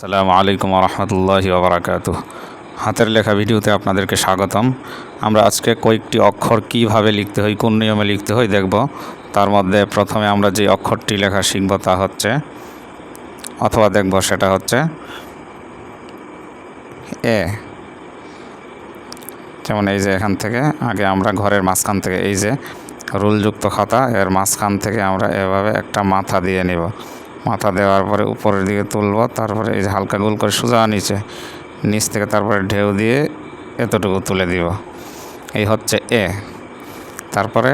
আসসালামু আলাইকুম রহমতুল্লাহ ওবরাকাত হাতের লেখা ভিডিওতে আপনাদেরকে স্বাগতম। আমরা আজকে কয়েকটি অক্ষর কীভাবে লিখতে হয়, কোন নিয়মে লিখতে হয় দেখব। তার মধ্যে প্রথমে আমরা যে অক্ষরটি লেখা শিখব তা হচ্ছে, অথবা দেখব সেটা হচ্ছে, এ। যেমন এই যে এখান থেকে, আগে আমরা ঘরের মাঝখান থেকে, এই যে রুলযুক্ত খাতা, এর মাঝখান থেকে আমরা এভাবে একটা মাথা দিয়ে নেব। মাথা দেওয়ার পরে উপরের দিকে তুলব, তারপরে এই যে হালকা গোল করে সোজা নিচে, নিচ থেকে তারপরে ঢেউ দিয়ে এতটুকু তুলে দিব। এই হচ্ছে এ। তারপরে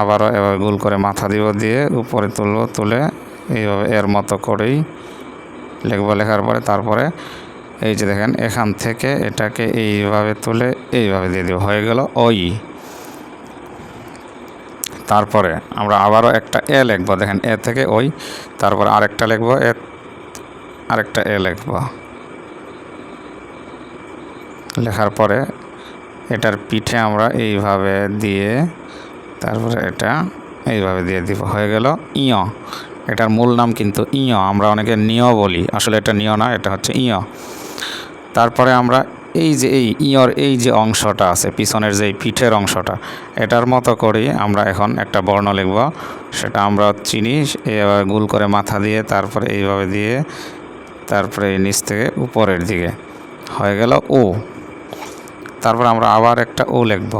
আবারও এভাবে গোল করে মাথা দিব দিয়ে উপরে তুলব, তুলে এইভাবে এর মতো করেই লিখব লেখার পরে তারপরে এই যে দেখেন, এখান থেকে এটাকে এইভাবে তুলে এইভাবে দিয়ে দেবো। হয়ে গেল ওই তারপরে আমরা আবারও একটা এ লিখব। দেখেন, এ থেকে ওই, তারপর আরেকটা লিখব, এ আরেকটা এ লিখব। লেখার পরে এটার পিঠে আমরা এইভাবে দিয়ে, তারপরে এটা এইভাবে দিয়ে দিব। হয়ে গেল ইয়। এটার মূল নাম কিন্তু ইয়। আমরা অনেকে নিয় বলি। আসলে এটা নিয় না, এটা হচ্ছে ইয়। তারপরে আমরা এই যে এই ইয়র, এই যে অংশটা আছে, পিছনের যে পিঠের অংশটা, এটার মতো করেই আমরা এখন একটা বর্ণ লিখব। সেটা আমরা চিনি এইভাবে গুল করে মাথা দিয়ে, তারপরে এইভাবে দিয়ে, তারপরে নিচ থেকে উপরের দিকে। হয়ে গেল ও। তারপর আমরা আবার একটা ও লিখব।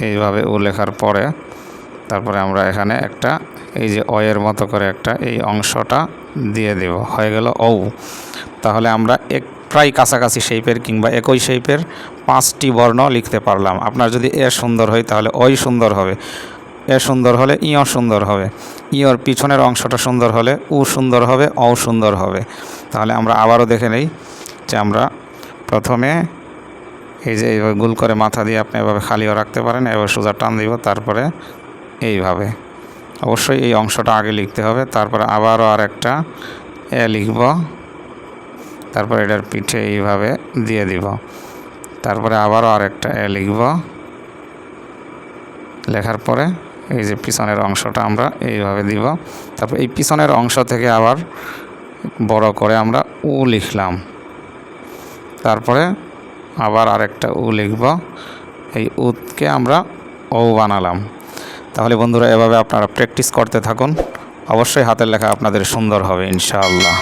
এইভাবে ও লেখার পরে, তারপরে আমরা এখানে একটা এই যে অয়ের মতো করে একটা এই অংশটা দিয়ে দেব। হয়ে গেল ও তাহলে আমরা এক প্রায় কাছাকাছি শেপের কিংবা একই শেপের পাঁচটি বর্ণ লিখতে পারলাম। আপনার যদি এ সুন্দর হয় তাহলে ওই সুন্দর হবে, এ সুন্দর হলে ইয় সুন্দর হবে, ইয়র পিছনের অংশটা সুন্দর হলে উ সুন্দর হবে অ সুন্দর হবে। তাহলে আমরা আবারও দেখে নেই যে আমরা প্রথমে এই যে এইভাবে গুল করে মাথা দিয়ে আপনি এভাবে খালিও রাখতে পারেন এবার সোজা টান দিব, তারপরে এইভাবে। অবশ্যই এই অংশটা আগে লিখতে হবে, তারপরে আবারও আর একটা এ লিখব, তারপরে এটার পিঠে এইভাবে দিয়ে দিব, তারপরে আবারও আরেকটা এ লিখব, লেখার পরে এই যে পিছনের অংশটা আমরা এইভাবে দিব, তারপর এই পিছনের অংশ থেকে আবার বড় করে আমরা উ লিখলাম, তারপরে আবার আরেকটা উ লিখব, এই উতকে আমরা ও বানালাম। তাহলে বন্ধুরা এভাবে আপনারা প্র্যাকটিস করতে থাকুন। অবশ্যই হাতের লেখা আপনাদের সুন্দর হবে ইনশাআল্লাহ।